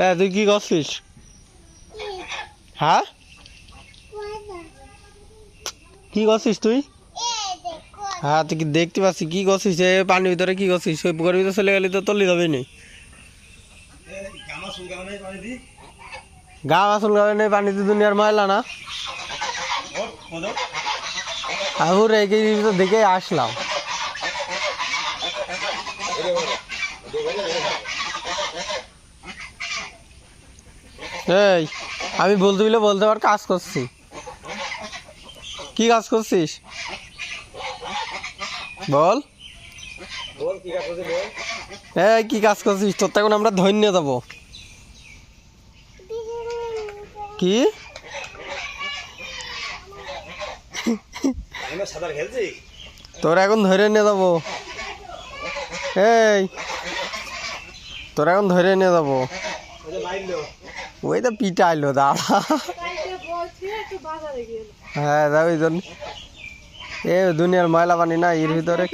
হ্যাঁ তুই কি করছিস? হ্যাঁ? কি করছিস তুই? হ্যাঁ তুই কি দেখতে পাচ্ছিস? কি করছিস? এ পানির ভিতরে কি করছিস? ওই পুকুরের ভিতরে চলে গেলি তো তল্লি যাবে নি? গা আসল গাবে নেই পানিতে দুনিয়ার ময়লা না। আহুর এই তো দেখে আসলাম। এই, আমি বলতে বলে বলতে পার কাজ করছি। কি কাজ করছিস? বল। এই, কি কাজ করছিস? তোর তো এখন আমরা ধন্য দেবো কি? তোর এখন ধরে নিয়ে যাব। এই, তোর এখন ধরে নিয়ে যাব। ওই তো পিটাইলো দাঁড়া। হ্যাঁ যাবি জন্য। এ দুনিয়ার ময়লা পানি না এর ভিতরে